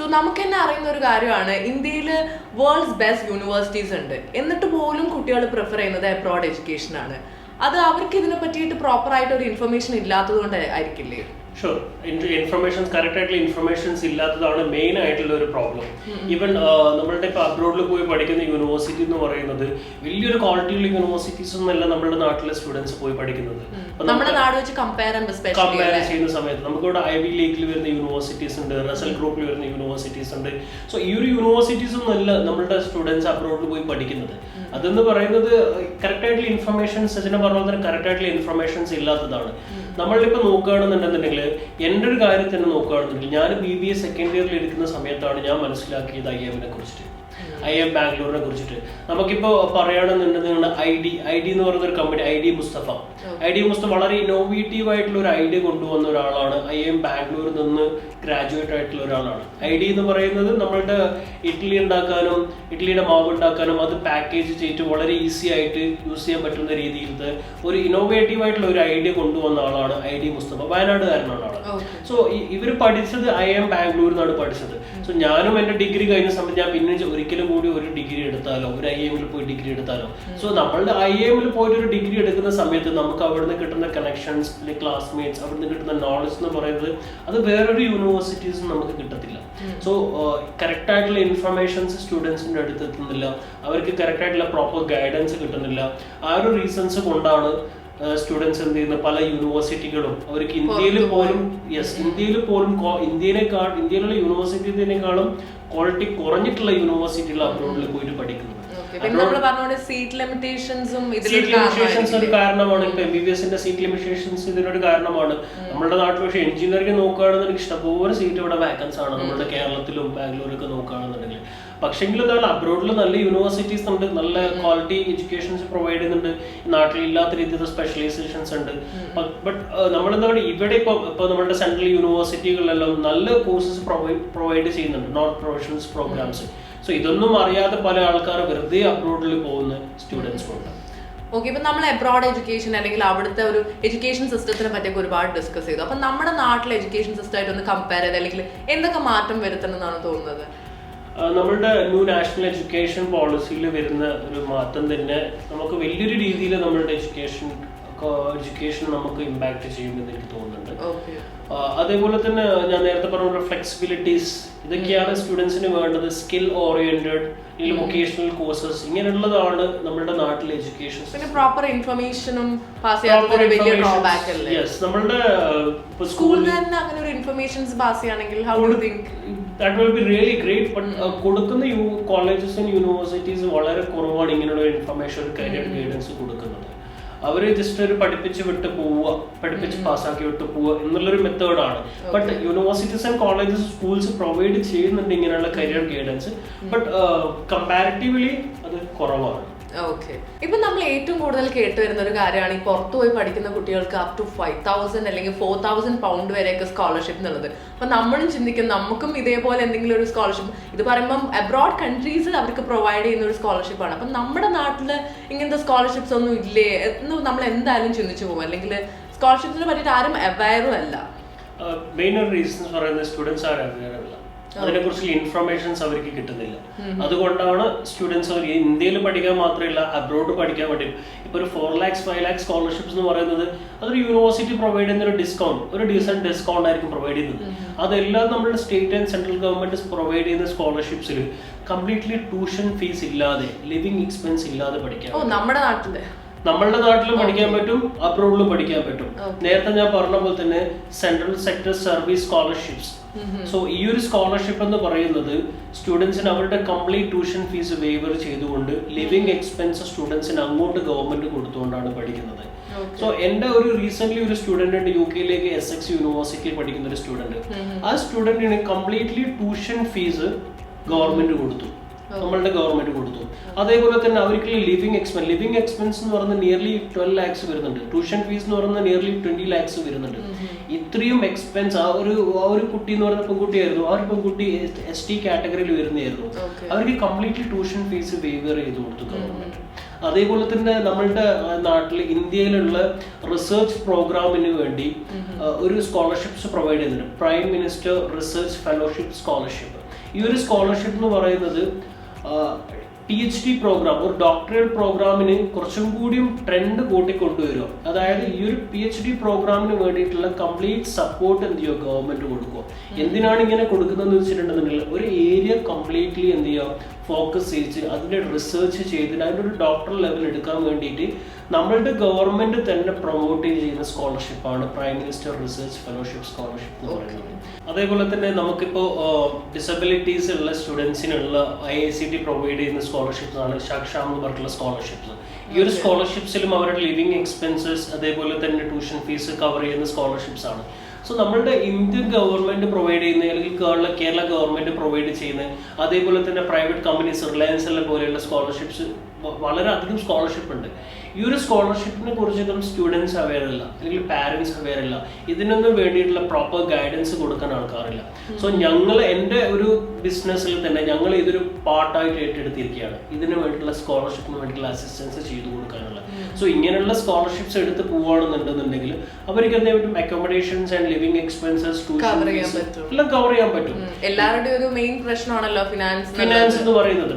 So നമുക്ക് തന്നെ അറിയുന്ന ഒരു കാര്യമാണ്. ഇന്ത്യയിൽ വേൾഡ്സ് ബെസ്റ്റ് യൂണിവേഴ്സിറ്റീസ് ഉണ്ട്. എന്നിട്ട് പോലും കുട്ടികൾ പ്രിഫർ ചെയ്യുന്നത് അബ്രോഡ് എഡ്യൂക്കേഷൻ ആണ്. അത് അവർക്ക് ഇതിനെ പറ്റിയിട്ട് പ്രോപ്പർ ആയിട്ട് ഒരു ഇൻഫർമേഷൻ ഇല്ലാത്തത് കൊണ്ട് ആയിരിക്കില്ലേ? ഷുവർ ഇൻഫർമേഷൻസ് കറക്റ്റ് ആയിട്ടുള്ള ഇൻഫർമേഷൻസ് ഇല്ലാത്തതാണ് മെയിൻ ആയിട്ടുള്ള ഒരു പ്രോബ്ലം ഈവൻ നമ്മളുടെ ഇപ്പോൾ അബ്രോഡിൽ പോയി പഠിക്കുന്ന യൂണിവേഴ്സിറ്റി എന്ന് പറയുന്നത് വലിയൊരു ക്വാളിറ്റിയുള്ള യൂണിവേഴ്സിറ്റീസ് ഒന്നല്ല നമ്മുടെ നാട്ടിലെ സ്റ്റുഡൻസ് പോയി പഠിക്കുന്നത്. വെച്ച് കമ്പയർ ചെയ്യുന്ന സമയത്ത് നമുക്കിവിടെ ഐ വി ലീഗിൽ വരുന്ന യൂണിവേഴ്സിറ്റീസ് ഉണ്ട് റസൽ ഗ്രൂപ്പിൽ വരുന്ന യൂണിവേഴ്സിറ്റീസ് ഉണ്ട്. സോ ഈ ഒരു യൂണിവേഴ്സിറ്റീസ് ഒന്നല്ല നമ്മളുടെ സ്റ്റുഡൻസ് അബ്രോഡിൽ പോയി പഠിക്കുന്നത്. അതെന്ന് പറയുന്നത് കറക്റ്റ് ആയിട്ടുള്ള ഇൻഫർമേഷൻസ് സച്ചിനെ പറഞ്ഞ കറക്റ്റ് ആയിട്ടുള്ള ഇൻഫർമേഷൻസ് ഇല്ലാത്തതാണ്. നമ്മളിപ്പോൾ നോക്കുകയാണെന്നുണ്ടെന്നുണ്ടെങ്കിൽ എന്റെ ഒരു കാര്യം തന്നെ നോക്കുകയാണെന്നുണ്ടെങ്കിൽ ഞാൻ ബി ബി എ സെക്കൻഡ് ഇയറിൽ എടുക്കുന്ന സമയത്താണ് ഞാൻ മനസ്സിലാക്കിയത് ഐ എമ്മിനെ കുറിച്ചിട്ട്. ഐ എം ബാംഗ്ലൂരിനെ കുറിച്ചിട്ട്. നമുക്കിപ്പോൾ പറയുകയാണെന്നുണ്ടെങ്കിൽ ഐ ഡി ഐ ഡി എന്ന് പറയുന്ന ഒരു company I D Mustafa. I most വളരെ ഇന്നോവേറ്റീവ് ആയിട്ടുള്ള ഒരു ഐഡിയ കൊണ്ടുവന്ന ഒരാളാണ്. ഐ എം ബാംഗ്ലൂരിൽ നിന്ന് ഗ്രാജുവേറ്റ് ആയിട്ടുള്ള ഒരാളാണ്. ഐഡി എന്ന് പറയുന്നത് നമ്മളുടെ ഇഡ്ഡലി ഉണ്ടാക്കാനും ഇഡ്ഡലിയുടെ മാവ് ഉണ്ടാക്കാനും അത് പാക്കേജ് ചെയ്തിട്ട് വളരെ ഈസി ആയിട്ട് യൂസ് ചെയ്യാൻ പറ്റുന്ന രീതിയിലത്തെ ഒരു ഇന്നോവേറ്റീവ് ആയിട്ടുള്ള ഒരു ഐഡിയ കൊണ്ടുവന്ന ആളാണ് ഐ ഡി മുസ്തഫ. വയനാടുകാരനാണ് ആൾ. സോ ഇവർ പഠിച്ചത് ഐ എം ബാംഗ്ലൂരിൽ നിന്നാണ് പഠിച്ചത്. സോ ഞാനും എന്റെ ഡിഗ്രി കഴിഞ്ഞ സമയത്ത് ഞാൻ പിന്നെ ഒരിക്കലും കൂടി ഒരു ഡിഗ്രി എടുത്താലോ ഒരു ഐ എമ്മിൽ പോയി ഡിഗ്രി എടുത്താലോ. സോ നമ്മളുടെ ഐ എമ്മിൽ പോയിട്ട് ഒരു ഡിഗ്രി എടുക്കുന്ന സമയത്ത് നമുക്ക് അവിടുന്ന് കിട്ടുന്ന കണക്ഷൻസ് അല്ലെങ്കിൽ ക്ലാസ്മേറ്റ്സ് അവിടുന്ന് കിട്ടുന്ന നോളജ് എന്ന് പറയുന്നത് അത് വേറൊരു യൂണിവേഴ്സിറ്റീസും നമുക്ക് കിട്ടത്തില്ല. സോ കറക്റ്റ് ആയിട്ടുള്ള ഇൻഫർമേഷൻസ് സ്റ്റുഡൻസിന്റെ അടുത്ത് എത്തുന്നില്ല. അവർക്ക് കറക്റ്റ് ആയിട്ടുള്ള പ്രോപ്പർ ഗൈഡൻസ് കിട്ടുന്നില്ല. ആ ഒരു റീസൺസ് കൊണ്ടാണ് സ്റ്റുഡൻസ് എന്ത് ചെയ്യുന്ന പല യൂണിവേഴ്സിറ്റികളും അവർക്ക് ഇന്ത്യയിൽ പോലും യെസ് ഇന്ത്യയിൽ പോലും ഇന്ത്യയിലേക്കാൾ ഇന്ത്യയിലുള്ള യൂണിവേഴ്സിറ്റിനേക്കാളും ക്വാളിറ്റി കുറഞ്ഞിട്ടുള്ള യൂണിവേഴ്സിറ്റികൾ അബ്രോഡിൽ പോയിട്ട് പഠിക്കുന്നത്. സീറ്റ് ലിമിറ്റേഷൻസും സീറ്റ് ഇതിലൊരു ലിമിറ്റേഷൻസ് ഒരു കാരണമാണ്. ഇപ്പൊ എം ബി ബി എസിന്റെ സീറ്റ് ലിമിറ്റേഷൻസ് ഇതിനൊരു കാരണമാണ്. നമ്മുടെ നാട്ടിൽ പക്ഷേ എഞ്ചിനീയറിംഗ് നോക്കുകയാണെന്നുണ്ടെങ്കിൽ ഇഷ്ടംപോലെ സീറ്റ് ഇവിടെ വാക്കൻസ് ആണ്. നമ്മുടെ കേരളത്തിലും ബാംഗ്ലൂരൊക്കെ നോക്കുകയാണെന്നുണ്ടെങ്കിൽ. പക്ഷെങ്കിലും എന്താണ് അബ്രോഡിൽ നല്ല യൂണിവേഴ്സിറ്റീസ് ഉണ്ട്. നല്ല ക്വാളിറ്റി എഡ്യൂക്കേഷൻസ് പ്രൊവൈഡ് ചെയ്യുന്നുണ്ട്. നാട്ടിൽ ഇല്ലാത്ത രീതിയിലുള്ള സ്പെഷ്യലൈസേഷൻസ് ഉണ്ട്. ബട്ട് നമ്മളെന്താണ് ഇവിടെ ഇപ്പോൾ ഇപ്പോൾ നമ്മുടെ സെൻട്രൽ യൂണിവേഴ്സിറ്റികളിലെല്ലാം നല്ല കോഴ്സസ് പ്രൊവൈഡ് പ്രൊവൈഡ് ചെയ്യുന്നുണ്ട്. നോൺ പ്രൊഫഷണൽസ് പ്രോഗ്രാംസ് സോ ഇതൊന്നും അറിയാതെ പല ആൾക്കാർ വെറുതെ അബ്രോഡിൽ പോകുന്ന സ്റ്റുഡൻസും ഉണ്ട്. ഓക്കെ ഇപ്പം നമ്മൾ എബ്രോഡ് എഡ്യൂക്കേഷൻ അല്ലെങ്കിൽ അവിടുത്തെ ഒരു എഡ്യൂക്കേഷൻ സിസ്റ്റത്തിനെ പറ്റിയൊക്കെ ഒരുപാട് ഡിസ്കസ് ചെയ്തു. അപ്പം നമ്മുടെ നാട്ടിലെ എഡ്യൂക്കേഷൻ സിസ്റ്റം ആയിട്ട് ഒന്ന് കമ്പയർ ചെയ്ത് അല്ലെങ്കിൽ എന്തൊക്കെ മാറ്റം വരുത്തണം എന്നാണ് തോന്നുന്നത് നമ്മളുടെ ന്യൂ നാഷണൽ എഡ്യൂക്കേഷൻ പോളിസിയിൽ വരുന്ന ഒരു മാറ്റം തന്നെ നമുക്ക് വലിയൊരു രീതിയിൽ നമ്മളുടെ എഡ്യൂക്കേഷൻ എഡ്യൂക്കേഷൻ നമുക്ക് ഇമ്പാക്ട് ചെയ്യുമെന്ന് എനിക്ക് തോന്നുന്നുണ്ട്. അതേപോലെ തന്നെ ഞാൻ നേരത്തെ പറഞ്ഞ ഫ്ലെക്സിബിലിറ്റീസ് ഇതൊക്കെയാണ് സ്റ്റുഡൻസിന് വേണ്ടത്. സ്കിൽ ഓറിയന്റഡ് അല്ലെങ്കിൽ വൊക്കേഷണൽ കോഴ്സസ് ഇങ്ങനെയുള്ളതാണ് നമ്മുടെ നാട്ടിലെ എഡ്യൂക്കേഷൻ പിന്നെ പ്രോപ്പർ ഇൻഫർമേഷനും പാസ് ചെയ്യാത്തത് ഒരു വലിയ ഡ്രോബാക്ക് അല്ലേ? യെസ് നമ്മളുടെ സ്കൂളിൽ തന്നെ അങ്ങനെ ഒരു informations pass how do think that will be really great but കൊടുക്കുന്ന യൂ കോളേജസ് ആൻഡ് യൂണിവേഴ്സിറ്റീസ് വളരെ കുറവാണ് ഇങ്ങനെയുള്ള ഇൻഫർമേഷൻ ഒരു കരിയർ ഗൈഡൻസ് കൊടുക്കുന്നത്. അവർ ജസ്റ്റ് ഒരു പഠിപ്പിച്ച് വിട്ട് പോവുക പഠിപ്പിച്ച് പാസ്സാക്കി വിട്ട് പോവുക എന്നുള്ളൊരു മെത്തേഡാണ് but universities and colleges schools provide ചെയ്യുന്നുണ്ട് ഇങ്ങനെയുള്ള കരിയർ ഗൈഡൻസ് ബട്ട് കമ്പാരിറ്റീവ്ലി അത് കുറവാണ്. ഓക്കെ ഇപ്പൊ നമ്മൾ ഏറ്റവും കൂടുതൽ കേട്ട് വരുന്ന ഒരു കാര്യമാണ് ഈ പുറത്തു പോയി പഠിക്കുന്ന കുട്ടികൾക്ക് അപ് ടു ഫൈവ് തൗസൻഡ് അല്ലെങ്കിൽ ഫോർ തൗസൻഡ് പൗണ്ട് വരെയൊക്കെ സ്കോളർഷിപ്പ് എന്നുള്ളത്. അപ്പൊ നമ്മളും ചിന്തിക്കും നമുക്കും ഇതേപോലെ എന്തെങ്കിലും ഒരു സ്കോളർഷിപ്പ് ഇത് പറയുമ്പം അബ്രോഡ് കൺട്രീസ് അവർക്ക് പ്രൊവൈഡ് ചെയ്യുന്ന ഒരു സ്കോളർഷിപ്പ് ആണ്. അപ്പൊ നമ്മുടെ നാട്ടിൽ ഇങ്ങനത്തെ സ്കോളർഷിപ്സ് ഒന്നും ഇല്ലേ? എന്ന് നമ്മൾ എന്തായാലും ചിന്തിച്ചു പോകും. അല്ലെങ്കിൽ സ്കോളർഷിപ്പിനെ പറ്റിയിട്ട് ആരും അവയറും അല്ല. മെയിൻ ഒരു റീസൺ പറയുന്നത് സ്റ്റുഡൻസ് ആരും അവയർ അല്ല. അതിനെക്കുറിച്ചുള്ള ഇൻഫർമേഷൻസ് അവർക്ക് കിട്ടുന്നില്ല. അതുകൊണ്ടാണ് സ്റ്റുഡൻസ് അവർ ഇന്ത്യയിൽ പഠിക്കാൻ മാത്രമല്ല അബ്രോഡ് പഠിക്കാൻ വേണ്ടി. ഇപ്പൊ ഒരു four lakhs five lakhs scholarships എന്ന് പറയുന്നത് അതൊരു യൂണിവേഴ്സിറ്റി പ്രൊവൈഡ് ചെയ്യുന്ന ഒരു ഡിസ്കൗണ്ട് ഒരു ഡീസെന്റ് ഡിസ്കൗണ്ട് ആയിരിക്കും പ്രൊവൈഡ് ചെയ്യുന്നത്. അതെല്ലാം നമ്മുടെ state and central government provide ചെയ്യുന്ന സ്കോളർഷിപ്സിൽ കംപ്ലീറ്റ്ലി ട്യൂഷൻ ഫീസ് ഇല്ലാതെ ലിവിങ് എക്സ്പെൻസ് ഇല്ലാതെ പഠിക്കാം നമ്മുടെ നാട്ടിൽ. നമ്മളുടെ നാട്ടിലും പഠിക്കാൻ പറ്റും അബ്രോഡിലും പഠിക്കാൻ പറ്റും. നേരത്തെ ഞാൻ പറഞ്ഞ പോലെ തന്നെ central sector service scholarships so ഈ ഒരു സ്കോളർഷിപ്പ് എന്ന് പറയുന്നത് സ്റ്റുഡൻസിന് അവരുടെ കംപ്ലീറ്റ് ട്യൂഷൻ ഫീസ് വേവർ ചെയ്തുകൊണ്ട് ലിവിങ് എക്സ്പെൻസ് സ്റ്റുഡൻസിന് അങ്ങോട്ട് ഗവൺമെന്റ് കൊടുത്തുകൊണ്ടാണ് പഠിക്കുന്നത്. സോ എന്റെ ഒരു റീസെന്റ് ഒരു സ്റ്റുഡന്റ് ഉണ്ട് യു കെയിലേക്ക് എസ് എക്സ് യൂണിവേഴ്സിറ്റിയിൽ പഠിക്കുന്ന ഒരു സ്റ്റുഡന്റ് ആ സ്റ്റുഡന്റിന് കംപ്ലീറ്റ്ലി ട്യൂഷൻ ഫീസ് ഗവൺമെന്റ് കൊടുത്തു. നമ്മളുടെ ഗവൺമെന്റ് കൊടുത്തു. അതേപോലെ തന്നെ അവർക്ക് ലിവിങ് എക്സ്പെൻസ് ലിവിങ് എക്സ്പെൻസ് എന്ന് പറയുന്നത് നിയർലി ട്വൽവ് ലാക്സ് വരുന്നുണ്ട്. ട്യൂഷൻ ഫീസ് എന്ന് പറയുന്നത് നിയർലി ട്വന്റി ലാക്സ് വരുന്നുണ്ട്. ഇത്രയും എക്സ്പെൻസ് ആ ഒരു ആ ഒരു കുട്ടി എന്ന് പറയുന്ന പെൺകുട്ടിയായിരുന്നു. ആ ഒരു പെൺകുട്ടി എസ് ടി കാറ്റഗറിയിൽ വരുന്നതായിരുന്നു. അവർക്ക് കംപ്ലീറ്റ്ലി ട്യൂഷൻ ഫീസ് വേവർ ചെയ്ത് കൊടുത്തു ഗവൺമെന്റ് അതേപോലെ തന്നെ നമ്മളുടെ നാട്ടിൽ ഇന്ത്യയിലുള്ള റിസർച്ച് പ്രോഗ്രാമിന് വേണ്ടി ഒരു സ്കോളർഷിപ്സ് പ്രൊവൈഡ് ചെയ്യുന്നുണ്ട്. Prime minister research fellowship scholarship ഈ ഒരു സ്കോളർഷിപ്പ് എന്ന് പറയുന്നത് പി എച്ച് ഡി പ്രോഗ്രാം ഒരു ഡോക്ടറേറ്റ് പ്രോഗ്രാമിന് കുറച്ചും കൂടിയും ട്രെൻഡ് കൂട്ടിക്കൊണ്ടുവരിക. അതായത് ഈ ഒരു പി എച്ച് ഡി പ്രോഗ്രാമിന് വേണ്ടിയിട്ടുള്ള കംപ്ലീറ്റ് സപ്പോർട്ട് എന്ത് ചെയ്യുക? ഗവൺമെന്റ് കൊടുക്കുക. എന്തിനാണ് ഇങ്ങനെ കൊടുക്കുന്നതെന്ന് വെച്ചിട്ടുണ്ടെന്നുണ്ടെങ്കിൽ ഒരു ഏരിയ കംപ്ലീറ്റ്ലി എന്ത് ചെയ്യുക? ഫോക്കസ് ചെയ്ത് അതിന്റെ റിസർച്ച് ചെയ്തിട്ട് അതിന്റെ ഒരു ഡോക്ടർ ലെവൽ എടുക്കാൻ വേണ്ടിയിട്ട് നമ്മളുടെ ഗവൺമെന്റ് തന്നെ പ്രൊമോട്ട് ചെയ്യുന്ന സ്കോളർഷിപ്പാണ് prime minister research fellowship scholarship എന്ന് പറയുന്നത്. അതേപോലെ തന്നെ നമുക്കിപ്പോൾ ഡിസബിലിറ്റീസ് ഉള്ള സ്റ്റുഡൻസിനുള്ള I I C T provide ചെയ്യുന്ന സ്കോളർഷിപ്സ് ആണ്. ഷാക്ഷാം എന്ന് പറഞ്ഞിട്ടുള്ള സ്കോളർഷിപ്സ് ഈ ഒരു സ്കോളർഷിപ്സിലും അവരുടെ ലിവിങ് എക്സ്പെൻസസ് അതേപോലെ തന്നെ ട്യൂഷൻ ഫീസ് കവർ ചെയ്യുന്ന സ്കോളർഷിപ്സ് ആണ്. സോ നമ്മളുടെ ഇന്ത്യൻ ഗവൺമെന്റ് പ്രൊവൈഡ് ചെയ്യുന്ന അല്ലെങ്കിൽ കേരള കേരള ഗവൺമെന്റ് പ്രൊവൈഡ് ചെയ്യുന്ന അതേപോലെ തന്നെ പ്രൈവറ്റ് കമ്പനീസ് റിലയൻസ് പോലെയുള്ള സ്കോളർഷിപ്സ് വളരെയധികം സ്കോളർഷിപ്പ് ഉണ്ട്. ഈ ഒരു സ്കോളർഷിപ്പിനെ കുറിച്ചിട്ടും സ്റ്റുഡൻസ് അവെയർ അല്ല അല്ലെങ്കിൽ പാരൻസ് അവെയർ അല്ല. ഇതിനൊന്നും വേണ്ടിയിട്ടുള്ള പ്രോപ്പർ ഗൈഡൻസ് കൊടുക്കാൻ ആൾക്കാറില്ല സോ ഞങ്ങൾ എന്റെ ഒരു ബിസിനസ്സിൽ തന്നെ ഞങ്ങൾ ഇതൊരു പാർട്ടായിട്ട് ഏറ്റെടുത്തിരിക്കുകയാണ്. ഇതിന് വേണ്ടിയിട്ടുള്ള സ്കോളർഷിപ്പിന് വേണ്ടിയിട്ടുള്ള അസിസ്റ്റൻസ് ചെയ്തു കൊടുക്കാനുള്ള സോ ഇങ്ങനെയുള്ള സ്കോളർഷിപ്സ് എടുത്ത് പോവുകയാണെന്നുണ്ടെന്നുണ്ടെങ്കിൽ അവർക്ക് എന്തെങ്കിലും അക്കോമഡേഷൻസ് ആൻഡ് ലിവിങ് എക്സ്പെൻസസ്. എല്ലാം കവർ ചെയ്യാൻ പറ്റും. എല്ലാവരുടെയും ഒരു മെയിൻ പ്രശ്നമാണല്ലോ ഫിനാൻസ് ഫിനാൻസ് എന്ന് പറയുന്നത്.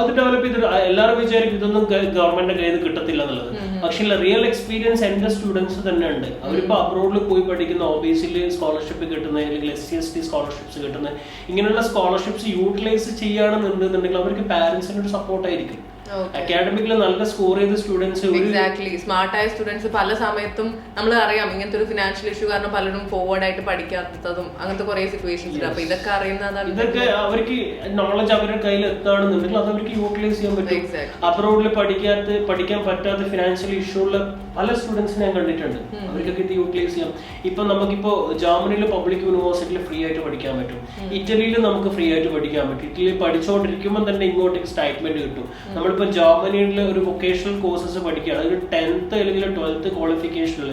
അത് ഡെവലപ്പ് ചെയ്ത് എല്ലാവരും വിചാരിക്കും ഇതൊന്നും ഗവൺമെന്റ് കയ്യിൽ നിന്ന് കിട്ടത്തില്ല എന്നുള്ളത് പക്ഷേ റിയൽ എക്സ്പീരിയൻസ് എന്റെ സ്റ്റുഡൻസ് തന്നെ ഉണ്ട്. അവരിപ്പോ അബ്രോഡിൽ പോയി പഠിക്കുന്ന ഒബിസിൽ സ്കോളർഷിപ്പ് കിട്ടുന്ന അല്ലെങ്കിൽ S C S T scholarships കിട്ടുന്ന ഇങ്ങനെയുള്ള സ്കോളർഷിപ്സ് യൂട്ടിലൈസ് ചെയ്യുകയാണെന്നുണ്ടെന്നുണ്ടെങ്കിൽ അവർക്ക് പാരന്റ്സിന് ഒരു സപ്പോർട്ട് ആയിരിക്കും. Okay. അക്കാഡമിക്കിൽ നല്ല സ്കോർ ചെയ്ത സ്റ്റുഡൻസ് എക്സാക്ട്ലി സ്മാർട്ടായ സ്റ്റുഡൻസ് പല സമയത്തും നമ്മൾ അറിയാം ഇങ്ങനത്തെ ഒരു ഫിനാൻഷ്യൽ ഇഷ്യൂ കാരണം പലരും ഫോർവേഡ് ആയിട്ട് പഠിക്കാത്തതും അങ്ങനത്തെ കുറെ സിറ്റുവേഷൻസ് അപ്പൊ ഇതൊക്കെ അറിയുന്നതാണ് ഇതൊക്കെ അവർക്ക് നോളജ് അവരുടെ കയ്യിൽ എത്താണെന്നുണ്ടെങ്കിൽ അത് അവർക്ക് യൂട്ടിലൈസ് ചെയ്യാൻ പറ്റും. അബ്രോഡിൽ പഠിക്കാത്ത പഠിക്കാൻ പറ്റാത്ത ഫിനാൻഷ്യൽ ഇഷ്യൂ ഉള്ള പല സ്റ്റുഡൻസ് ഞാൻ കണ്ടിട്ടുണ്ട്. അവർക്കൊക്കെ ഇത് യൂട്ടിലൈസ് ചെയ്യാം. ഇപ്പൊ നമുക്കിപ്പോ ജർമ്മനിയിൽ പബ്ലിക് യൂണിവേഴ്സിറ്റിയിൽ ഫ്രീ ആയിട്ട് പഠിക്കാൻ പറ്റും. ഇറ്റലിയിൽ നമുക്ക് ഫ്രീ ആയിട്ട് പഠിക്കാൻ പറ്റും. ഇറ്റലിയിൽ പഠിച്ചുകൊണ്ടിരിക്കുമ്പോൾ തന്നെ ഇങ്ങോട്ടേക്ക് സ്റ്റൈറ്റ്മെന്റ് കിട്ടും. നമ്മളിപ്പോ ജർമ്മനിയിൽ ഒരു വൊക്കേഷണൽ കോഴ്സസ് പഠിക്കുകയാണ്. ഒരു ടെൻത്ത് അല്ലെങ്കിൽ ട്വൽത്ത് ക്വാളിഫിക്കേഷനിൽ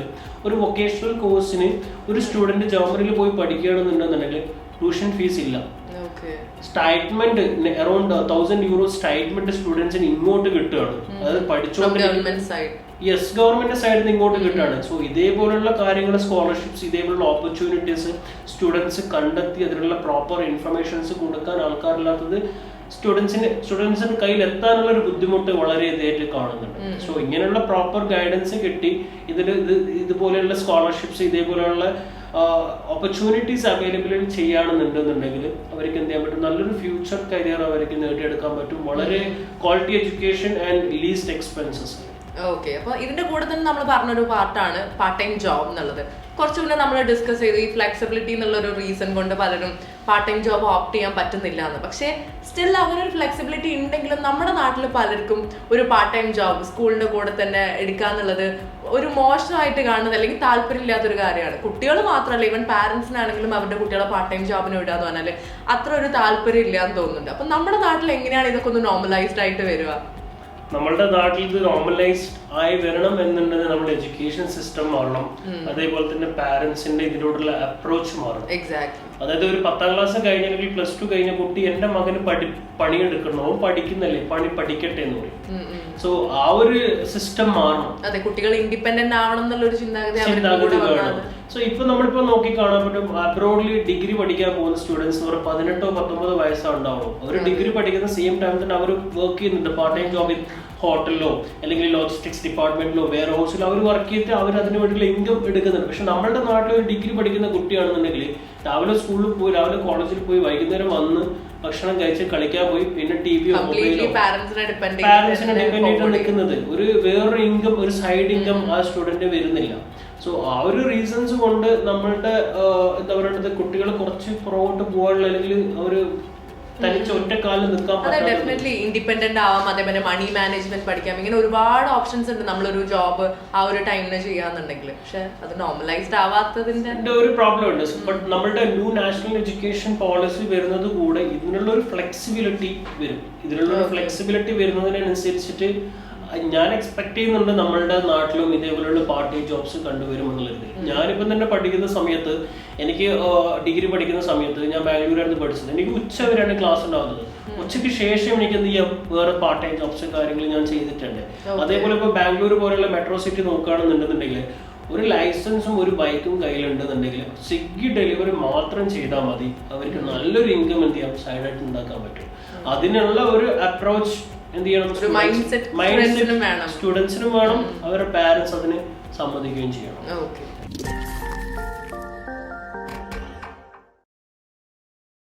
ഒരു വൊക്കേഷണൽ കോഴ്സിന് ഒരു സ്റ്റുഡന്റ് ജർമ്മനിയിൽ പോയി പഠിക്കുകയാണെന്നുണ്ടെന്നുണ്ടെങ്കിൽ ട്യൂഷൻ ഫീസ് ഇല്ല. Stipend around thousand euro stipend സ്റ്റുഡൻസിന് ഇങ്ങോട്ട് കിട്ടുകയാണ്. അതായത് സൈഡ് യെസ് ഗവൺമെന്റ് സൈഡിൽ നിന്ന് ഇങ്ങോട്ട് കിട്ടുകയാണ്. സോ ഇതേപോലുള്ള കാര്യങ്ങൾ സ്കോളർഷിപ്സ് ഇതേപോലുള്ള ഓപ്പർച്യൂണിറ്റീസ് സ്റ്റുഡൻസ് കണ്ടെത്തി അതിനുള്ള പ്രോപ്പർ ഇൻഫർമേഷൻസ് കൊടുക്കാൻ ആൾക്കാരില്ലാത്തത് സ്റ്റുഡൻസിന് സ്റ്റുഡൻസിന് കയ്യിൽ എത്താനുള്ള ഒരു ബുദ്ധിമുട്ട് വളരെ ഇതായിട്ട് കാണുന്നുണ്ട്. സോ ഇങ്ങനെയുള്ള പ്രോപ്പർ ഗൈഡൻസ് കിട്ടി. ഇതിൽ ഇത് ഇതുപോലെയുള്ള സ്കോളർഷിപ്സ് ഇതേപോലെയുള്ള ഓപ്പർച്യൂണിറ്റീസ് അവൈലബിൾ ചെയ്യാണെന്നുണ്ടെന്നുണ്ടെങ്കിൽ അവർക്ക് എന്ത് ചെയ്യാൻ പറ്റും? നല്ലൊരു ഫ്യൂച്ചർ കരിയർ അവർക്ക് നേടിയെടുക്കാൻ പറ്റും. വളരെ quality education and least expenses okay അപ്പൊ ഇതിന്റെ കൂടെ തന്നെ നമ്മൾ പറഞ്ഞൊരു പാർട്ടാണ് പാർട്ട് ടൈം ജോബ് എന്നുള്ളത്. കുറച്ച് മുന്നേ നമ്മൾ ഡിസ്കസ് ചെയ്തു ഈ ഫ്ലെക്സിബിലിറ്റി എന്നുള്ള ഒരു റീസൺ കൊണ്ട് പലരും പാർട്ട് ടൈം ജോബ് ഓപ്റ്റ് ചെയ്യാൻ പറ്റുന്നില്ല എന്ന് പക്ഷേ സ്റ്റിൽ അങ്ങനെ ഒരു ഫ്ലെക്സിബിലിറ്റി ഉണ്ടെങ്കിലും നമ്മുടെ നാട്ടിൽ പലർക്കും ഒരു പാർട്ട് ടൈം ജോബ് സ്കൂളിന്റെ കൂടെ തന്നെ എടുക്കാന്നുള്ളത് ഒരു മോശമായിട്ട് കാണുന്നത് അല്ലെങ്കിൽ താല്പര്യമില്ലാത്തൊരു കാര്യമാണ്. കുട്ടികൾ മാത്രമല്ല ഈവൻ പാരൻസിനാണെങ്കിലും അവരുടെ കുട്ടികളെ പാർട്ട് ടൈം ജോബിന് വിടാന്ന് പറഞ്ഞാൽ അത്ര ഒരു താല്പര്യം ഇല്ല എന്ന് തോന്നുന്നുണ്ട്. അപ്പം നമ്മുടെ നാട്ടിൽ എങ്ങനെയാണ് ഇതൊക്കെ ഒന്ന് നോർമലൈസ്ഡ് ആയിട്ട് വരിക? നമ്മളുടെ നാട്ടിൽ ഇത് നോർമലൈസ്ഡ് ആയി വരണം എന്നുണ്ടെങ്കിൽ നമ്മുടെ എഡ്യൂക്കേഷൻ സിസ്റ്റം മാറണം. അതേപോലെ തന്നെ പാരന്റ്സിന്റെ ഇതിനോടുള്ള അപ്രോച്ച് മാറണം. അതായത് ഒരു പത്താം ക്ലാസ് കഴിഞ്ഞ അല്ലെങ്കിൽ പ്ലസ് ടു കഴിഞ്ഞ കുട്ടി എന്റെ മകന് പഠി പണിയെടുക്കണം. അവൻ പഠിക്കുന്നല്ലേ? പണി പഠിക്കട്ടെ എന്ന് പറയും. സോ ആ ഒരു സിസ്റ്റം മാറണം. അതെ കുട്ടികൾ ഇൻഡിപെൻഡന്റ് ആവണം എന്നുള്ള ഒരു ചിന്താഗതി വേണം. സോ ഇപ്പൊ നമ്മളിപ്പോ നോക്കി കാണാൻ പറ്റും അബ്രോഡിൽ ഡിഗ്രി പഠിക്കാൻ പോകുന്ന സ്റ്റുഡൻസ് അവർ പതിനെട്ടോ പത്തൊമ്പതോ വയസ്സാണ് ഉണ്ടാവും അവർ ഡിഗ്രി പഠിക്കുന്ന സെയിം ടൈം തന്നെ അവർ വർക്ക് ചെയ്യുന്നുണ്ട് പാർട്ട് ടൈം ജോബിൽ ഹോട്ടലിലോ അല്ലെങ്കിൽ ലോജിസ്റ്റിക്സ് ഡിപ്പാർട്ട്മെന്റിലോ വെയർ ഹൗസിലോ അവർ വർക്ക് ചെയ്തിട്ട് അവർ അതിന് വേണ്ടിയുള്ള ഇൻകം എടുക്കുന്നുണ്ട്. പക്ഷെ നമ്മുടെ നാട്ടിൽ ഒരു ഡിഗ്രി പഠിക്കുന്ന കുട്ടിയാണെന്നുണ്ടെങ്കിൽ രാവിലെ സ്കൂളിൽ പോയി രാവിലെ കോളേജിൽ പോയി വൈകുന്നേരം വന്ന് ഭക്ഷണം കഴിച്ച് കളിക്കാൻ പോയി പിന്നെ ടി വിയോ മൊബൈലോ പാരന്റ്സിനെ ഡിപെൻഡ് ചെയ്താണ് നിൽക്കുന്നത്. ഒരു വേറൊരു ഇൻകം ഒരു സൈഡ് ഇൻകം ആ സ്റ്റുഡന്റ് വരുന്നില്ല. സോ ആ ഒരു റീസൺസ് കൊണ്ട് നമ്മളുടെ എന്താ പറയുന്നത് കുട്ടികൾ കുറച്ച് പുറകോട്ട് പോകാനുള്ള അല്ലെങ്കിൽ ഒരു തനിച്ച് ഒറ്റക്കാലിൽ നിൽക്കാൻ അതെ ഡെഫിനറ്റ്ലി ഇൻഡിപെൻഡന്റ് ആവാം അതേപോലെ മണി മാനേജ്മെന്റ് പഠിക്കാം. ഇങ്ങനെ ഒരുപാട് ഓപ്ഷൻസ് ഉണ്ട് നമ്മളൊരു ജോബ് ആ ഒരു ടൈമിന് ചെയ്യാന്നുണ്ടെങ്കിൽ പക്ഷെ അത് നോർമലൈസ്ഡ് ആവാത്തതിന്റെ ഒരു പ്രോബ്ലം ഉണ്ട്. ബട്ട് നമ്മളുടെ ന്യൂ നാഷണൽ എഡ്യൂക്കേഷൻ പോളിസി വരുന്നത് കൂടെ ഇതിനുള്ള ഒരു ഫ്ലെക്സിബിലിറ്റി വരും. ഇതിനുള്ള ഒരു ഫ്ലെക്സിബിലിറ്റി വരുന്നതിനനുസരിച്ചിട്ട് ഞാൻ എക്സ്പെക്ട് ചെയ്യുന്നുണ്ട് നമ്മളുടെ നാട്ടിലും ഇതേപോലെയുള്ള പാർട്ട് ടൈം ജോബ്സ് കണ്ടുവരുമെന്നുള്ളത് ഞാനിപ്പം തന്നെ പഠിക്കുന്ന സമയത്ത് എനിക്ക് ഡിഗ്രി പഠിക്കുന്ന സമയത്ത് ഞാൻ ബാംഗ്ലൂരായിരുന്നു പഠിച്ചത്. എനിക്ക് ഉച്ച വരെയാണ് ക്ലാസ് ഉണ്ടാകുന്നത് ഉച്ചയ്ക്ക് ശേഷം എനിക്ക് എന്ത് ചെയ്യാം? വേറെ പാർട്ട് ടൈം ജോബ്സ് കാര്യങ്ങൾ ഞാൻ ചെയ്തിട്ടുണ്ട്. അതേപോലെ ഇപ്പോൾ ബാംഗ്ലൂർ പോലെയുള്ള മെട്രോ സിറ്റി നോക്കുകയാണെന്നുണ്ടെന്നുണ്ടെങ്കിൽ ഒരു ലൈസൻസും ഒരു ബൈക്കും കയ്യിലുണ്ടെന്നുണ്ടെങ്കിൽ സ്വിഗ്ഗി ഡെലിവറി മാത്രം ചെയ്താൽ മതി. അവർക്ക് നല്ലൊരു ഇൻകം എന്ത് ചെയ്യാം? സൈഡായിട്ട് ഉണ്ടാക്കാൻ പറ്റും. അതിനുള്ള ഒരു അപ്രോച്ച് എന്ത് ചെയ്യണം? വേണം. സ്റ്റുഡൻസിനും വേണം അവരുടെ പാരന്റ്സ് അതിന് സമ്മതിക്കുകയും ചെയ്യണം.